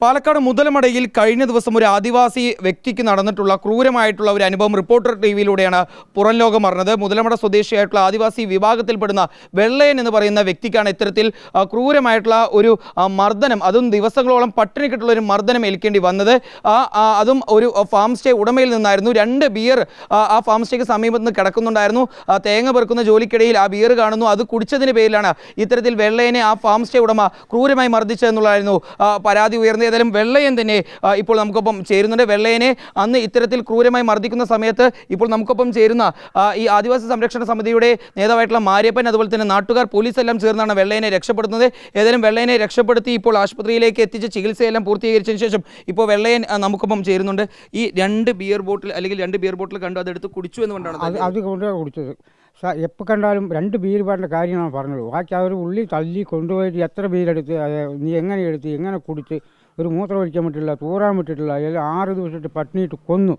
പാലക്കാട് മുതലമടയിൽ കഴിഞ്ഞ ദിവസം ഒരു ആദിവാസി വ്യക്തിക്ക് നടന്നിട്ടുള്ള ക്രൂരമായിട്ടുള്ള ഒരു അനുഭവം റിപ്പോർട്ടർ ടി വിയിലൂടെയാണ് പുറം ലോകം അറിഞ്ഞത്. മുതലമട സ്വദേശിയായിട്ടുള്ള ആദിവാസി വിഭാഗത്തിൽപ്പെടുന്ന വെള്ളയൻ എന്ന് പറയുന്ന വ്യക്തിക്കാണ് ഇത്തരത്തിൽ ക്രൂരമായിട്ടുള്ള ഒരു മർദ്ദനം അതും ദിവസങ്ങളോളം പട്ടിണി കിട്ടുള്ള ഒരു മർദ്ദനം ഏൽക്കേണ്ടി വന്നത്. അതും ഒരു ഫാം സ്റ്റേ ഉടമയിൽ നിന്നായിരുന്നു. രണ്ട് ബിയർ ആ, ഫാം സ്റ്റേക്ക് സമീപത്ത് നിന്ന് കിടക്കുന്നുണ്ടായിരുന്നു തേങ്ങ പെറുക്കുന്ന ജോലിക്കിടയിൽ ആ ബിയർ കാണുന്നു. അത് കുടിച്ചതിന് പേരിലാണ് ഇത്തരത്തിൽ വെള്ളയനെ ആ ഫാം സ്റ്റേ ഉടമ ക്രൂരമായി മർദ്ദിച്ചതെന്നുള്ളതായിരുന്നു പരാതി ഉയർന്ന ഏതായാലും വെള്ളയൻ തന്നെ ഇപ്പോൾ നമുക്കൊപ്പം ചേരുന്നുണ്ട്. വെള്ളയനെ അന്ന് ഇത്തരത്തിൽ ക്രൂരമായി മർദ്ദിക്കുന്ന സമയത്ത് ഇപ്പോൾ നമുക്കൊപ്പം ചേരുന്ന ഈ ആദിവാസി സംരക്ഷണ സമിതിയുടെ നേതാവായിട്ടുള്ള മാര്യപ്പൻ അതുപോലെ തന്നെ നാട്ടുകാർ പോലീസ് എല്ലാം ചേർന്നാണ് വെള്ളയനെ രക്ഷപ്പെടുന്നത്. ഏതായാലും വെള്ളയനെ രക്ഷപ്പെടുത്തി ഇപ്പോൾ ആശുപത്രിയിലേക്ക് എത്തിച്ച് ചികിത്സയെല്ലാം പൂർത്തീകരിച്ചതിന് ശേഷം ഇപ്പോൾ വെള്ളയൻ നമുക്കൊപ്പം ചേരുന്നുണ്ട്. ഈ രണ്ട് ബിയർ ബോട്ടിൽ അല്ലെങ്കിൽ രണ്ട് ബിയർ ബോട്ടിൽ കണ്ടു അതെടുത്ത് കുടിച്ചു എന്ന് കൊണ്ടാണ് അത് അത് കൊണ്ടാണ് കുടിച്ചത്. എപ്പോൾ കണ്ടാലും രണ്ട് ബീർ പാടിന്റെ കാര്യമാണ് പറഞ്ഞത്. ബാക്കി അവർ ഉള്ളി തള്ളി കൊണ്ടുപോയിട്ട് എത്ര ബീരെടുത്ത് നീ എങ്ങനെ എടുത്ത് എങ്ങനെ കുടിച്ച് ഒരു മൂത്രം ഒഴിക്കാൻ പറ്റില്ല തൂറാൻ പറ്റില്ല അല്ലെങ്കിൽ ആറ് ദിവസമായിട്ട് പട്ടിണിയിട്ട് കൊന്നു.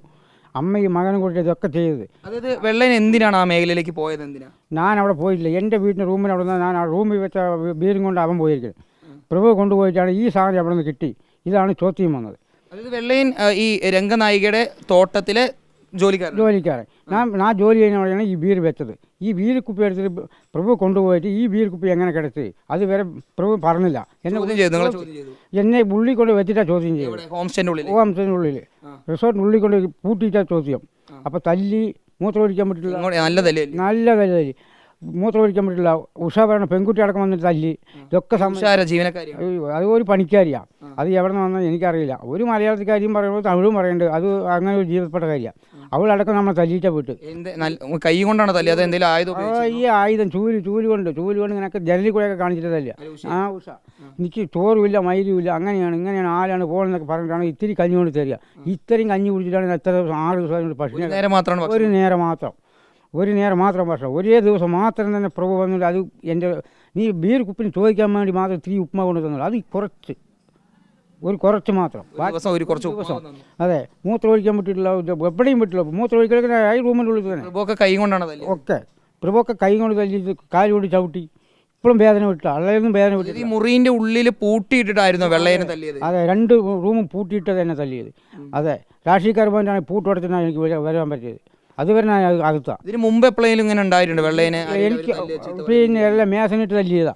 അമ്മയും മകനും കൂടി ഇതൊക്കെ ചെയ്തത്. അതായത് വെള്ളം എന്തിനാണ് ആ മേഖലയിലേക്ക് പോയത് എന്തിനാ? ഞാൻ അവിടെ പോയില്ല എന്റെ വീടിന്റെ റൂമിൽ അവിടെ നിന്ന് ഞാൻ ആ റൂമിൽ വെച്ച ബീരും കൊണ്ട് അവൻ പോയിരിക്കുന്നത് പ്രഭു കൊണ്ടുപോയിട്ടാണ് ഈ സാധനം അവിടെ നിന്ന് കിട്ടി. ഇതാണ് ചോദ്യം വന്നത്. അതായത് വെള്ളയൻ ഈ രംഗനായികയുടെ തോട്ടത്തിലെ ജോലിക്കാരൻ. ജോലിക്കാരൻ. ഞാൻ ഞാൻ ജോലി ചെയ്യുന്നവരെയാണ് ഈ ബീർ വെച്ചത്. ഈ ബീർ കുപ്പി എടുത്തിട്ട് പ്രഭു കൊണ്ടുപോയിട്ട് ഈ ബീർ കുപ്പി എങ്ങനെ കിടത്തി? അത് വരെ പ്രഭു പറഞ്ഞില്ല. എന്നെ എന്നെ ഉള്ളിൽ കൊണ്ട് വെച്ചിട്ടാണ് ചോദ്യം ചെയ്യും ഹോം സ്റ്റേന്റെ ഉള്ളിൽ റിസോർട്ടിനുള്ളിൽ കൊണ്ട് പൂട്ടിയിട്ടാ ചോദ്യം. അപ്പോൾ തല്ലി മൂത്രം ഒഴിക്കാൻ പറ്റില്ല. നല്ല തല്ലി. മൂത്രം ഒഴിക്കാൻ പറ്റില്ല. ഉഷ പറയണ പെൺകുട്ടി അടക്കം വന്നിട്ട് തല്ലി. ഇതൊക്കെ അയ്യോ, അത് ഒരു പണിക്കാരിയാണ് അത് എവിടെ നിന്ന് വന്നാൽ എനിക്കറിയില്ല. ഒരു മലയാളത്തിക്കാരിയും പറയുമ്പോൾ തമിഴും പറയുന്നുണ്ട് അത് അങ്ങനെ ഒരു ജീവിതപ്പെട്ട കാര്യമാണ് അവളടക്കം നമ്മളെ തല്ലിയിട്ട വിട്ട് കൈ കൊണ്ടാണ് തല്ലി അത് എന്തെങ്കിലും ആയുധം ഈ ആയുധം ചൂൽ ചൂൽ കൊണ്ട് ചൂൽ കൊണ്ട് ഇങ്ങനെയൊക്കെ ജനലി കൂടെയൊക്കെ കാണിച്ചിട്ട് തല്ല ആ ഉഷ. എനിക്ക് ചോറുമില്ല മൈരുമില്ല അങ്ങനെയാണ് ഇങ്ങനെയാണ് ആരാണ് പോകണമെന്നൊക്കെ പറഞ്ഞിട്ടാണ് ഇത്തിരി കഞ്ഞി കൊണ്ട് തരിക. ഇത്രയും കഞ്ഞി കുടിച്ചിട്ടാണ് ഞാൻ എത്ര ദിവസം ആറ് ദിവസം ഒരു പശുവിനെ നേരം മാത്രമാണ് ഭക്ഷണം. ഒരു നേരം മാത്രം. ഒരു നേരം മാത്രം ഭക്ഷണം. ഒരേ ദിവസം മാത്രം തന്നെ പ്രഭു വന്നിട്ട് അത് എന്റെ നീ ബീർ കുപ്പിന് ചോദിക്കാൻ വേണ്ടി മാത്രം ഇത്തിരി ഉപ്പുമ കൊണ്ട് തന്നു അത് കുറച്ച്. ഒരു കുറച്ച് മാത്രം. ഒരു കുറച്ച് ദിവസം. അതെ. മൂത്രം ഒഴിക്കാൻ പറ്റിയിട്ടില്ല. എവിടെയും പറ്റില്ല മൂത്രം ഒഴിക്കാൻ ഈ റൂമിന്റെ ഉള്ളിൽ തന്നെ. കൈ കൊണ്ടാണ് ഒക്കെ. പ്രഭുവൊക്കെ കൈ കൊണ്ട് തല്ലി കാൽ കൊണ്ട് ചവിട്ടി. ഇപ്പോഴും വേദന വിട്ടില്ല അള്ളയൊന്നും വേദന ഈ മുറിന്റെ ഉള്ളിൽ പൂട്ടിയിട്ടിട്ടായിരുന്നു വെള്ളയെ തല്ലിയത്. അതെ. രണ്ട് റൂമും പൂട്ടിയിട്ട് തന്നെ തല്ലിയത്. അതെ. രാഷ്ട്രീയക്കാർ പോയിട്ടാണ് പൂട്ടുടച്ചിട്ടാണ് എനിക്ക് വരാൻ പറ്റിയത്. അതുവരെ ഞാൻ അകത്താണ് ഇതിന് മുമ്പ് എപ്പോഴെങ്കിലും ഇങ്ങനെ ഉണ്ടായിട്ടുണ്ട് ആരെങ്കിലും എനിക്ക് പിന്നെ എല്ലാം മേസനിട്ട് തല്ലിയതാ.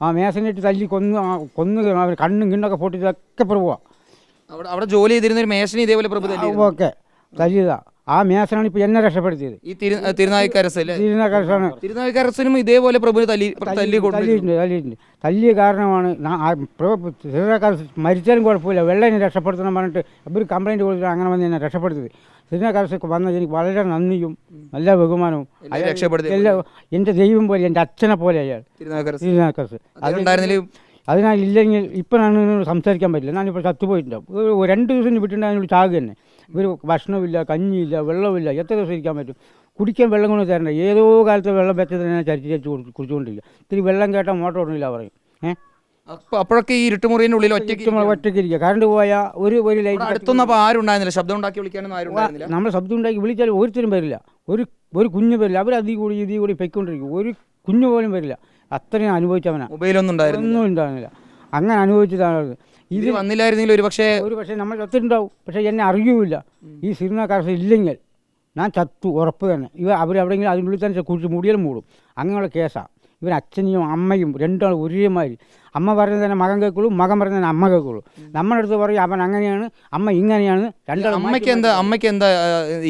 ആ. മേസനിട്ട് തല്ലി കൊന്ന് ആ കൊന്ന് അവർ കണ്ണും കിണ്ണൊക്കെ പൊട്ടിച്ചതൊക്കെ പ്രഭുവാ അവിടെ അവിടെ ജോലി ചെയ്തിരുന്ന ഒരു മേശനെ ഇതേപോലെ പ്രഭു തല്ലി ഓക്കെ. തല്ലിയതാ. ആ മേസനാണ് ഇപ്പൊ എന്നെ രക്ഷപ്പെടുത്തിയത്. ഈ തിരു തിരുനായിക്കരസ് അല്ലേ? ഇതിനെ കർഷകന് തിരുനായിക്കരസിനും ഇതേപോലെ പ്രഭു തല്ലി തല്ലി തല്ലിയിട്ടുണ്ട് തല്ലിയിട്ടുണ്ട്. തല്ലിയ കാരണമാണ് തിരുനാക്കരസ് മരിച്ചാലും കുഴപ്പമില്ല. വെള്ളം രക്ഷപ്പെടുത്തണം പറഞ്ഞിട്ട് അവർ കംപ്ലൈന്റ് കൊടുത്തിട്ട് അങ്ങനെ വന്ന് എന്നെ രക്ഷപ്പെടുത്തിയത്. തിരുനാക്കരസ് വന്നത് എനിക്ക് വളരെ നന്ദിയും നല്ല ബഹുമാനവും. എല്ലാ എന്റെ ദൈവം പോലെ എന്റെ അച്ഛനെ പോലെ അയാൾ. തിരുനാക്കരസ് അതിനാൽ ഇല്ലെങ്കിൽ ഇപ്പം ഞാൻ സംസാരിക്കാൻ പറ്റില്ല. ഞാനിപ്പോൾ ചത്തുപോയിട്ടുണ്ടാവും. രണ്ട് ദിവസം വിട്ടിട്ടുണ്ടെങ്കിൽ ചാകു തന്നെ. ഇവർ ഭക്ഷണമില്ല കഞ്ഞിയില്ല വെള്ളമില്ല എത്ര ദിവസം ഇരിക്കാൻ പറ്റും? കുടിക്കാൻ വെള്ളം കൊണ്ട് തരണ്ട. ഏതോ കാലത്തെ വെള്ളം വെച്ചത് ഞാൻ ചരിച്ച് ചരിച്ച് കുടി- കുടിച്ചുകൊണ്ടിരിക്കുക. ഇത്തിരി വെള്ളം കേട്ടാൽ മോട്ടർ ഒന്നുമില്ല പറയും. ഏഹ് അപ്പൊ അപ്പോഴൊക്കെ ഈ ഉള്ളിൽ ഒറ്റയ്ക്ക് ഒറ്റയ്ക്ക് ഇരിക്കുക. കറണ്ട് പോയാൽ ഒരു ഒരു ലൈറ്റ് അടുത്തൊന്നും ആരുണ്ടായിരുന്നില്ല ആരും ഉണ്ടായിരുന്നില്ല. ശബ്ദം ഉണ്ടാക്കി വിളിക്കാനൊന്നും ആരും ഉണ്ടായിരുന്നില്ല. നമ്മൾ ശബ്ദം ഉണ്ടാക്കി വിളിച്ചാൽ ഒരുത്തരും വരില്ല. ഒരു ഒരു കുഞ്ഞു വരില്ല. അവർ അതിൽ കൂടി ഇതിൽ കൂടി പൊയ്ക്കൊണ്ടിരിക്കും. ഒരു കുഞ്ഞു പോലും വരില്ല. അത്രയും അനുഭവിച്ചവനാ. മൊബൈലൊന്നും ഉണ്ടായിരുന്നു ഒന്നും ഉണ്ടാകുന്നില്ല അങ്ങനെ അനുഭവിച്ചതാണ് ഇത് വന്നില്ലായിരുന്നെങ്കിൽ ഒരു പക്ഷേ ഒരു പക്ഷേ നമ്മൾ ചത്തിട്ടുണ്ടാവും. പക്ഷേ എന്നെ അറിയൂല ഈ സിനിമ കർഷകർ ഇല്ലെങ്കിൽ ഞാൻ ചത്തു ഉറപ്പ് തന്നെ. ഇവ അവരെവിടെയെങ്കിലും അതിനുള്ളിൽ തന്നെ കുഴിച്ച് മുടിയലും മൂടും. അങ്ങനെയുള്ള കേസാണ് ഇവർ അച്ഛനെയും അമ്മയും രണ്ടാളും ഒരേമാതിരി. അമ്മ പറയുന്നത് തന്നെ മകൻ കേൾക്കുള്ളൂ മകൻ പറയുന്നത് തന്നെ അമ്മ കേൾക്കുള്ളൂ. നമ്മുടെ അടുത്ത് പറയും അവൻ അങ്ങനെയാണ് അമ്മ ഇങ്ങനെയാണ്. രണ്ടാളും അമ്മയ്ക്ക് എന്താ അമ്മയ്ക്ക് എന്താ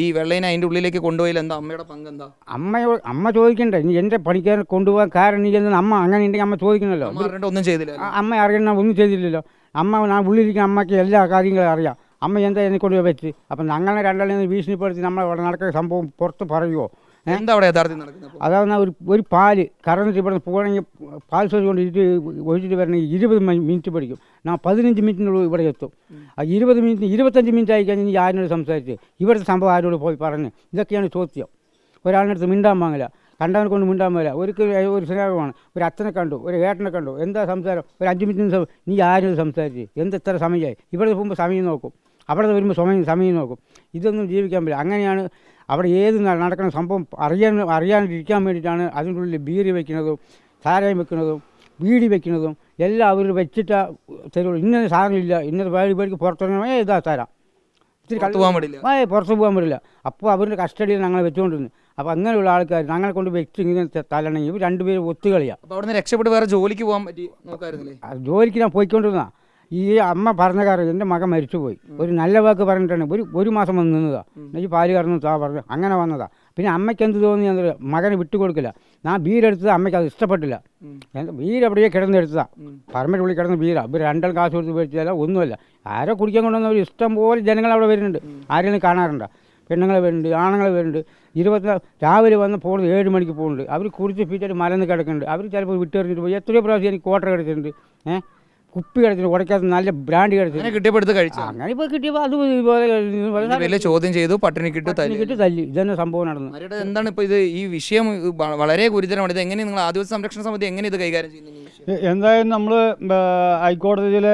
ഈ വെള്ളയിനെ അതിന്റെ ഉള്ളിലേക്ക് കൊണ്ടുപോയില്ല എന്താ അമ്മയുടെ പങ്ക് എന്താ? അമ്മയോ അമ്മ ചോദിക്കണ്ടേ നീ എന്റെ പണിക്കാരൻ കൊണ്ടുപോകാൻ കാരണം നീ എന്ന് അമ്മ അങ്ങനെ ഉണ്ടെങ്കിൽ അമ്മ ചോദിക്കണല്ലോ ഒന്നും ചെയ്തില്ല അമ്മ അറിയണ ഒന്നും ചെയ്തില്ലല്ലോ. അമ്മ ഞാൻ ഉള്ളിലിരിക്കുന്ന അമ്മയ്ക്ക് എല്ലാ കാര്യങ്ങളും അറിയാം. അമ്മ എന്താ എന്നെ കൊണ്ട് വെച്ച്? അപ്പം ഞങ്ങളെ നിന്ന് ഭീഷണിപ്പെടുത്തി നമ്മളെ അവിടെ നടക്കുന്ന സംഭവം പുറത്ത് പറയുമോ? എന്താ അവിടെ യഥാർത്ഥത്തിൽ നടക്കുന്നത്? അതാവുന്ന ഒരു ഒരു പാൽ കറണ്ട് ഇവിടെ പോകണമെങ്കിൽ പാൽ സോസ് കൊണ്ട് ഇട്ട് ഒഴിച്ചിട്ട് വരണമെങ്കിൽ ഇരുപത് മിനിറ്റ് പഠിക്കും ഞാൻ പതിനഞ്ച് മിനിറ്റിനുള്ളിൽ ഇവിടെ എത്തും. ആ ഇരുപത് മിനിറ്റ് ഇരുപത്തഞ്ച് മിനിറ്റ് ആയി കഴിഞ്ഞാൽ ഞാൻ ആരോട് സംസാരിച്ച്? ഇവിടുത്തെ സംഭവം ആരോട് പോയി പറഞ്ഞ്? ഇതൊക്കെയാണ് ചോദ്യം. ഒരാളുടെ അടുത്ത് മിണ്ടാൻ വാങ്ങില്ല കണ്ടവനെ കൊണ്ട് മിണ്ടാൻ വരില്ല ഒരു ഒരു സ്നേഹമാണ്. ഒരു അച്ഛനെ കണ്ടു ഒരു ഏട്ടനെ കണ്ടു. എന്താ സംസാരം? ഒരു അഞ്ച് മിനിറ്റ് നീ ആരോട് സംസാരിച്ച്? എന്ത് എത്ര സമയമായി? ഇവിടെ പോകുമ്പോൾ സമയം നോക്കും. അവിടെ വരുമ്പോൾ സമയം സമയം നോക്കും. ഇതൊന്നും ജീവിക്കാൻ പറ്റില്ല. അങ്ങനെയാണ് അവിടെ ഏത് നടക്കുന്ന സംഭവം അറിയാൻ അറിയാണ്ടിരിക്കാൻ വേണ്ടിയിട്ടാണ് അതിന്റെ ഉള്ളിൽ ബീറി വയ്ക്കുന്നതും സാരായം വെക്കുന്നതും വീടി വെക്കുന്നതും എല്ലാം അവർ വെച്ചിട്ട് തരുള്ളൂ ഇന്നത് സാധനമില്ല ഇന്ന ഇന്നത് വേടി പേടിക്ക് പുറത്തിറങ്ങണേ ഇതാ തരാം ഇത്തിരി പോകാൻ പറ്റില്ല ആ പുറത്ത് പോകാൻ പറ്റില്ല അപ്പോൾ അവരുടെ കസ്റ്റഡിയിൽ ഞങ്ങൾ വെച്ചുകൊണ്ടിരുന്നു. അപ്പോൾ അങ്ങനെയുള്ള ആൾക്കാർ ഞങ്ങളെ കൊണ്ട് വെച്ച് ഇങ്ങനെ തലണെങ്കിൽ രണ്ടുപേരും ഒത്തുകളിയാണ് അപ്പോൾ അവിടെ നിന്ന് രക്ഷപ്പെട്ട് വേറെ ജോലിക്ക് പോകാൻ പറ്റി നോക്കായിരുന്നില്ലേ? ജോലിക്ക് ഞാൻ പോയിക്കൊണ്ടിരുന്ന ഈ അമ്മ പറഞ്ഞ കാര്യം എന്റെ മകൻ മരിച്ചുപോയി. ഒരു നല്ല വാക്ക് പറഞ്ഞിട്ടാണ് ഒരു ഒരു മാസം വന്ന് നിന്നതാ. എനിക്ക് പാൽ കറന്നു താ പറഞ്ഞു അങ്ങനെ വന്നതാ. പിന്നെ അമ്മയ്ക്ക് എന്ത് തോന്നി എന്നറിയോ മകനെ വിട്ടുകൊടുക്കില്ല ഞാൻ ബീരെടുത്തത് അമ്മയ്ക്ക് അത് ഇഷ്ടപ്പെട്ടില്ല. ബീര് എവിടെയോ കിടന്നെടുത്തതാ പറമ്പിന്റെ ഉള്ളിൽ കിടന്ന് ബീരാ. ഇവർ രണ്ടാൾ കാശ് കൊടുത്ത് മേടിച്ചതല്ല ഒന്നുമല്ല. ആരോ കുടിക്കാൻ കൊണ്ടുവന്നവർ ഇഷ്ടം പോലെ ജനങ്ങൾ അവിടെ വരുന്നുണ്ട്. ആരെങ്കിലും കാണാറുണ്ടോ? പെണ്ണുങ്ങൾ വരുന്നുണ്ട് ആണുങ്ങൾ വരുന്നുണ്ട്. ഇരുപത്തി രാവിലെ വന്ന് പോകുന്നത് ഏഴ് മണിക്ക് പോകുന്നുണ്ട്. അവർ കുടിച്ച് പീറ്റായിട്ട് മലന്ന് കിടക്കുന്നുണ്ട്. അവർ ചിലപ്പോൾ വിട്ടെറിഞ്ഞിട്ട് പോയി. എത്രയോ പ്രാവശ്യം എനിക്ക് കോട്ടർ കിടച്ചിട്ടുണ്ട് ഏഹ് കുപ്പി കിടക്കുന്നു ഉടയ്ക്കാത്ത നല്ല ബ്രാൻഡ് കിടക്കുന്നു അങ്ങനെ കിട്ടിയപ്പോൾ എടുത്ത് കഴിച്ചു അങ്ങനെ ഇപ്പോൾ കിട്ടിയപ്പോൾ അത് ഇതുപോലെ വലിയ ചോദ്യം ചെയ്തു പട്ടിണി കിട്ടു തല്ലി. കിട്ടി തല്ലി. ഇതന്നെ സംഭവം നടന്നു എന്താണ് ഇപ്പോൾ ഇത്? ഈ വിഷയം വളരെ ഗുരുതരമാണ്. ഇത് എങ്ങനെ നിങ്ങൾ ആദിവാസി സംരക്ഷണ സമിതി എങ്ങനെ ഇത് കൈകാര്യം ചെയ്യുന്നത് എന്തായാലും നമ്മൾ ഹൈക്കോടതിയിലെ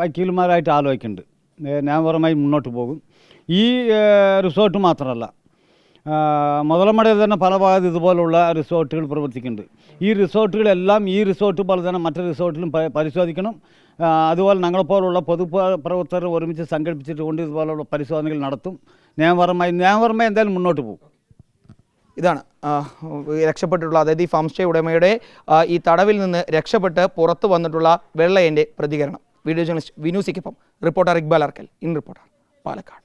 വക്കീൽമാരായിട്ട് ആലോചിക്കുന്നുണ്ട് ഞാൻ നിയമപരമായി മുന്നോട്ട് പോകും. ഈ റിസോർട്ട് മാത്രമല്ല. മുതലമടയിൽ തന്നെ പല ഭാഗത്ത് ഇതുപോലുള്ള റിസോർട്ടുകൾ പ്രവർത്തിക്കുന്നുണ്ട്. ഈ റിസോർട്ടുകളെല്ലാം ഈ റിസോർട്ട് പോലെ തന്നെ മറ്റു റിസോർട്ടിലും പരിശോധിക്കണം. അതുപോലെ ഞങ്ങളെപ്പോലുള്ള പൊതു പ്രവർത്തകർ ഒരുമിച്ച് സംഘടിപ്പിച്ചിട്ട് കൊണ്ട് ഇതുപോലുള്ള പരിശോധനകൾ നടത്തും. നിയമപരമായി നിയമപരമായി എന്തായാലും മുന്നോട്ട് പോകും. ഇതാണ് രക്ഷപ്പെട്ടിട്ടുള്ള അതായത് ഈ ഫാം സ്റ്റേ ഉടമയുടെ ഈ തടവിൽ നിന്ന് രക്ഷപ്പെട്ട് പുറത്തു വന്നിട്ടുള്ള വെള്ളയന്റെ പ്രതികരണം. Video journalist വിനൂസിക്കൊപ്പം reporter Iqbal Arkal. In reporter Palakkad.